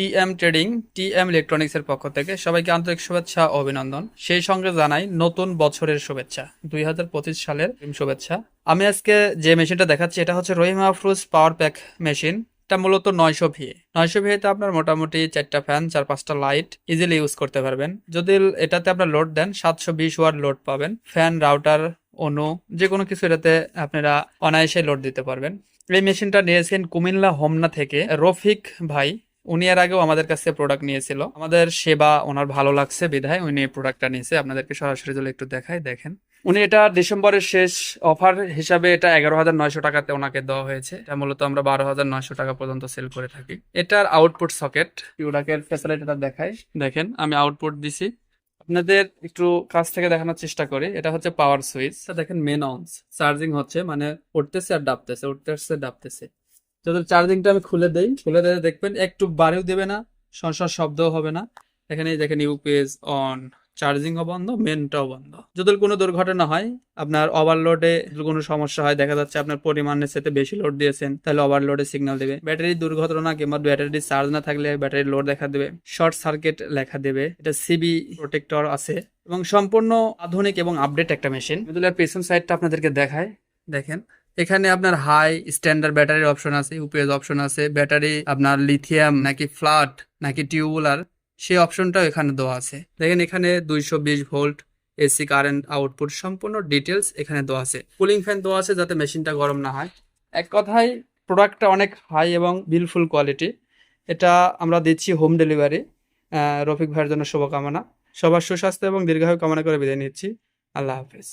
T M trading T M ইলেকট্রনিক্সের পক্ষ থেকে সবাইকে আন্তরিক শুভেচ্ছা ও অভিনন্দন। সেই সঙ্গে জানাই নতুন বছরের শুভেচ্ছা, দুই হাজার পঁচিশ সালের শুভেচ্ছা। আমি আজকে যে মেশিনটা দেখাচ্ছি, এটা হচ্ছে Rahim Afroz power pack machine. এটা মূলত নয়শো ভিএ নয়শো ভিএতে আপনার মোটামুটি চারটা ফ্যান চার পাঁচটা লাইট ইজিলি ইউজ করতে পারবেন। যদি এটাতে আপনার লোড দেন, সাতশো বিশ ওয়াট লোড পাবেন। ফ্যান রাউটার অনু যে কোনো কিছু এটাতে আপনারা অনায়াসে লোড দিতে পারবেন। এই মেশিনটা নিয়েছেন কুমিল্লা হোমনা থেকে রফিক ভাই। উনি এর আগেও আমাদের কাছে প্রোডাক্ট নিয়েছিল। আমাদের সেবা ওনার ভালো লাগছে, বিধায় উনি প্রোডাক্টটা নিয়েছে। আপনাদেরকে সরাসরি যদি একটু দেখাই, দেখেন। উনি এটা ডিসেম্বরের শেষ অফার হিসাবে এটা এগারো হাজার নয়শো টাকাতে ওনাকে দেওয়া হয়েছে। এটা মূলত আমরা বারো হাজার নয়শো টাকা পর্যন্ত সেল করে থাকি। এটার আউটপুট সকেট পিউডাকের ফ্যাসিলিটিটা দেখাই। দেখেন, আমি আউটপুট দিছি। আপনাদের একটু কাছ থেকে দেখানোর চেষ্টা করি। এটা হচ্ছে পাওয়ার সুইচ দেখেন মেন অনস চার্জিং হচ্ছে মানে উঠতেছে আর ডাবতেছে, উঠতেছে, ডাবতেছে। যদি চার্জিংটা আমি খুলে দেই, খুলে দিলে দেখবেন একটু বাড়িও দেবে না, সংসার শব্দও হবে না। এখানে দেখেন ইউপিএস অন চার্জিংও বন্ধ মেনটাও বন্ধ। যদি কোনো দুর্ঘটনা হয়, আপনার ওভারলোডে কোনো সমস্যা হয়, দেখা যাচ্ছে আপনার পরিমাণের সাথে বেশি লোড দিয়েছেন, তাহলে ওভারলোডে সিগন্যাল দেবে। ব্যাটারি দুর্ঘটনা কিংবা ব্যাটারি চার্জ না থাকলে ব্যাটারি লোড দেখা দেবে। শর্ট সার্কিট লেখা দেবে। এটা সিবি প্রোটেক্টর আছে। এবং সম্পূর্ণ আধুনিক এবং আপডেট একটা মেশিন পেছন সাইডটা আপনাদেরকে দেখায় দেখেন। এখানে আপনার হাই স্ট্যান্ডার্ড ব্যাটারির অপশন আছে ইউপিএস অপশন আছে ব্যাটারি আপনার লিথিয়াম নাকি ফ্ল্যাট নাকি টিউবুলার সেই অপশনটাও এখানে দেওয়া আছে। দেখেন এখানে দুইশো বিশ ভোল্ট এসি কারেন্ট আউটপুট সম্পূর্ণ ডিটেলস এখানে দেওয়া আছে। কুলিং ফ্যান দেওয়া আছে যাতে মেশিনটা গরম না হয়। এক কথায় প্রোডাক্টটা অনেক হাই এবং বিলফুল কোয়ালিটি এটা আমরা দিচ্ছি হোম ডেলিভারি রফিক ভাইয়ের জন্য শুভকামনা। সবার সুস্বাস্থ্য এবং দীর্ঘায়ু কামনা করে বিদায় নিচ্ছি। আল্লাহ হাফেজ।